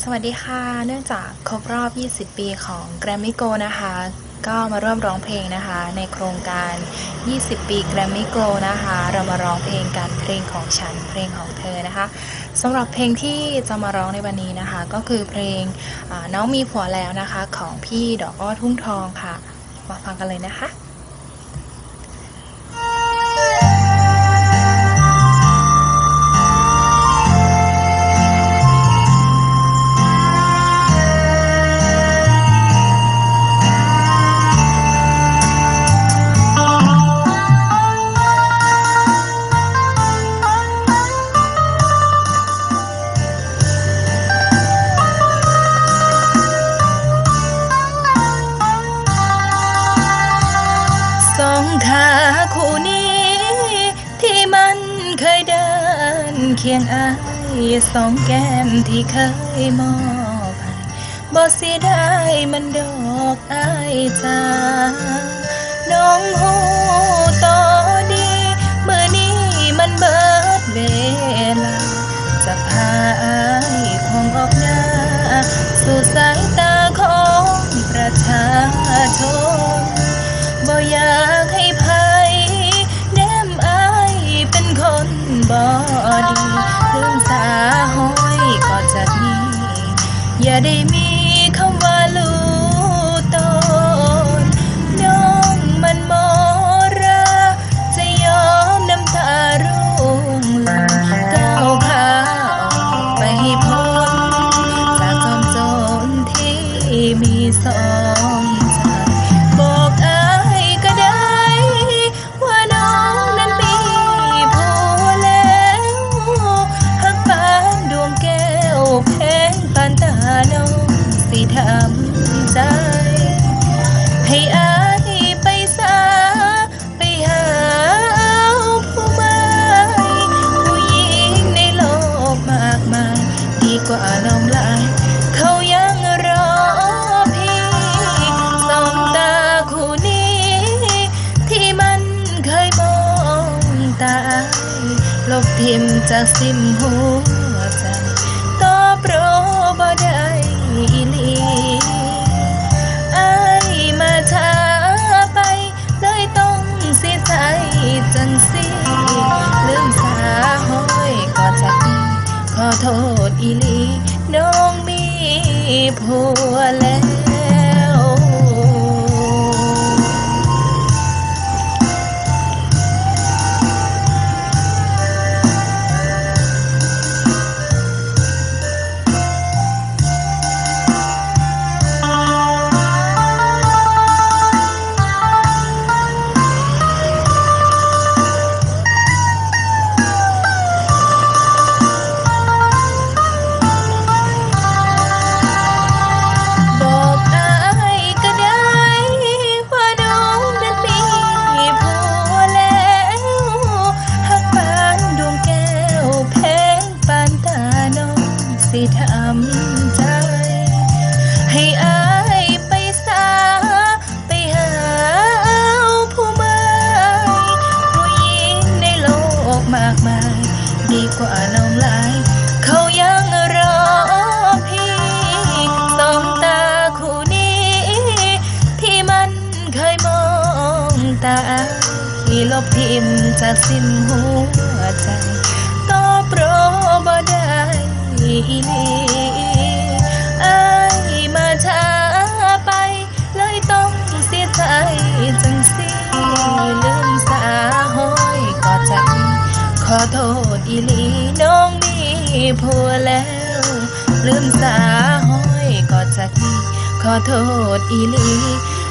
สวัสดีค่ะ เนื่องจากครบรอบ 20 ปีของ Grammy Go นะคะ ก็มาร่วมร้องเพลงนะคะ ในโครงการ 20 ปี Grammy Go นะคะ เรามาร้องเพลงกันเพลงของฉันเพลงของเธอนะคะสำหรับเพลงที่จะมาร้องในวันนี้นะคะ ก็คือเพลงน้องมีผัวแล้วนะคะ ของพี่ดอกอ้อทุ่งทองค่ะ มาฟังกันเลยนะคะ ขาคู่นี้ ที่มันเคยเดินเคียงอายสองแก้มที่เคยมอบให้บ่สิได้มันดอกอายจ้าน้องหูต อ ทำใจ ให้อายไปสาไปหาผู้ใหม่ผู้หญิงในโลกมากมาย ดีกว่าน้องหลาย เขายังรอพี่สองตาคู่นี้ ที่มันเคยมองตายลบทิมจากสิมหั โทษอีลีน้องมีผัวแล้วำใจ ให้อายไปสาไปหาผู้ใหม่ผู้หญิงในโลกมากมาย ดีกว่าน้องหลาย เขายังรอพี่สองตาคู่นี้ ที่มันเคยมองตาที่ลบทิมพ์จากสิ้นหัวใจตอบโปรบ่ได้ อีลีอายมาช้าไป เลยต้องเสียใจจังสิลืมสาห้อยก็จากีขอโทษอีลีน้องมีผัวแล้ว ลืมสาห้อยก็จากีขอโทษอีลีน้องมีผัว